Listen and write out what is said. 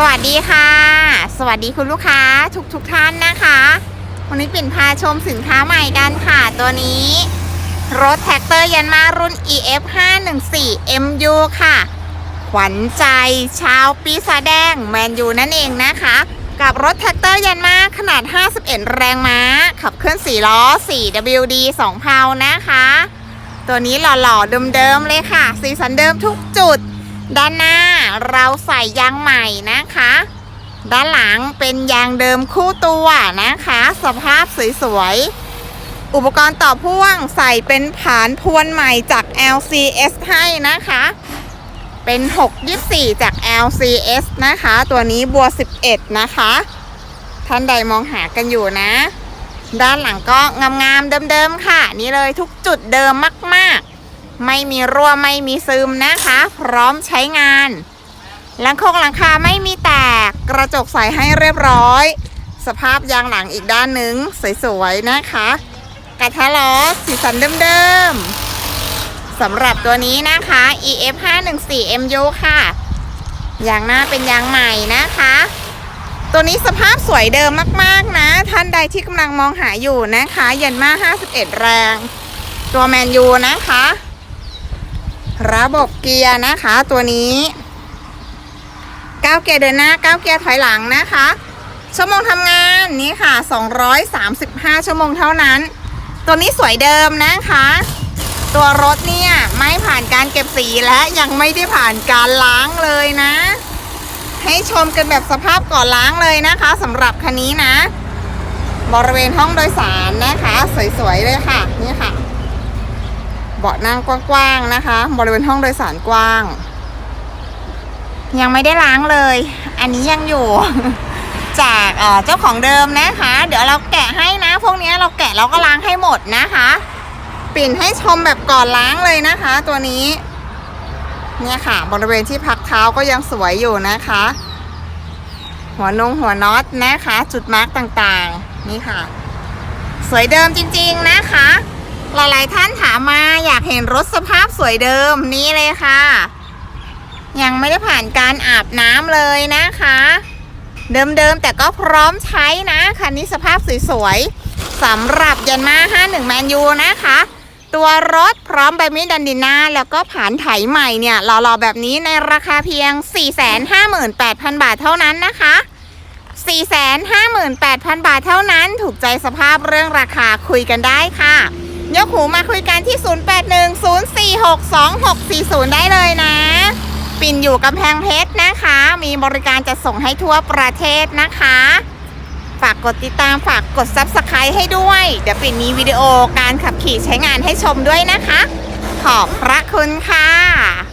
สวัสดีค่ะ สวัสดีคุณลูกค้าทุกทุกท่านนะคะ วันนี้ปิ่นพาชมสินค้าใหม่กันค่ะ ตัวนี้ รถแท็กเตอร์ยันมารุ่น EF 514 MU ค่ะ ขวัญใจชาวปีศาจแดงแมนยูนั่นเองนะคะ กับรถแท็กเตอร์ยันมาขนาด 51 แรงม้า ขับเคลื่อน 4 ล้อ 4 WD 2เพานะคะ ตัวนี้หล่อๆเดิมๆเลยค่ะ สีสันเดิมทุกจุด ด้านหน้าเราใส่ยางใหม่นะคะ ด้านหลังเป็นยางเดิมคู่ตัวนะคะ สภาพสวยๆ อุปกรณ์ต่อพ่วงใส่เป็นผานพวนใหม่จาก LCS ให้นะคะ เป็น 624 จาก LCS นะคะ ตัวนี้บัว 11 นะคะ ท่านใดมองหากันอยู่นะ ด้านหลังก็งามๆเดิมๆค่ะ นี่เลยทุกจุดเดิมมาก ๆ ไม่มีรั่วไม่มีซึมนะคะ พร้อมใช้งานหลังโครงหลังคาไม่มีแตกกระจกใสให้เรียบร้อย สภาพยางหลังอีกด้านหนึ่งสวยๆนะคะ กระทะล้อสีสันเดิมๆสำหรับตัวนี้นะคะ EF 514 MU ค่ะยางหน้าเป็นยางใหม่นะคะ ตัวนี้สภาพสวยเดิมมากๆนะ ท่านใดที่กำลังมองหาอยู่นะคะ ยันมา51 แรง ตัวแมนยูนะคะ ระบบเกียร์นะคะ ตัวนี้9เกียร์เดินหน้า9เกียร์ถอยหลังนะคะ ชั่วโมงทำงานนี่ค่ะ 235 ชั่วโมงเท่านั้น ตัวนี้สวยเดิมนะคะ ตัวรถเนี่ยไม่ผ่านการเก็บสีและยังไม่ได้ผ่านการล้างเลยนะ ให้ชมกันแบบสภาพก่อนล้างเลยนะคะสำหรับคันนี้นะ บริเวณห้องโดยสารนะคะ สวยๆเลยค่ะนี่ค่ะ เบาะนั่งกว้างๆนะคะ บริเวณห้องโดยสารกว้าง ยังไม่ได้ล้างเลย อันนี้ยังอยู่ จากเจ้าของเดิมนะคะ เดี๋ยวเราแกะให้นะ พวกนี้เราแกะเราก็ล้างให้หมดนะคะ ปิ่นให้ชมแบบก่อนล้างเลยนะคะ ตัวนี้ เนี่ยค่ะ บริเวณที่พักเท้าก็ยังสวยอยู่นะคะ หัวนงหัวน็อตนะคะ จุดมาร์กต่างๆ นี่ค่ะ สวยเดิมจริง ๆนะคะ หลายๆท่านถามมาอยากเห็นรถสภาพสวยเดิมนี่เลยค่ะ ยังไม่ได้ผ่านการอาบน้ำเลยนะคะ เดิมๆแต่ก็พร้อมใช้นะคันนี้สภาพสวยๆสำหรับยันมา51แมนยูนะคะ ตัวรถพร้อมใบมีดดันดิน่าแล้วก็ผ่านไถใหม่เนี่ยหล่อๆแบบนี้ในราคาเพียง 458,000 บาทเท่านั้นนะคะ458,000 บาทเท่านั้น ถูกใจสภาพเรื่องราคาคุยกันได้ค่ะ ยกหูมาคุยกันที่ 0810462640 ได้เลยนะ ปิ่นอยู่กำแพงเพชรนะคะ มีบริการจะส่งให้ทั่วประเทศนะคะ ฝากกดติดตามฝากกด Subscribe ให้ด้วย เดี๋ยวปิ่นมีวิดีโอการขับขี่ใช้งานให้ชมด้วยนะคะ ขอบพระคุณค่ะ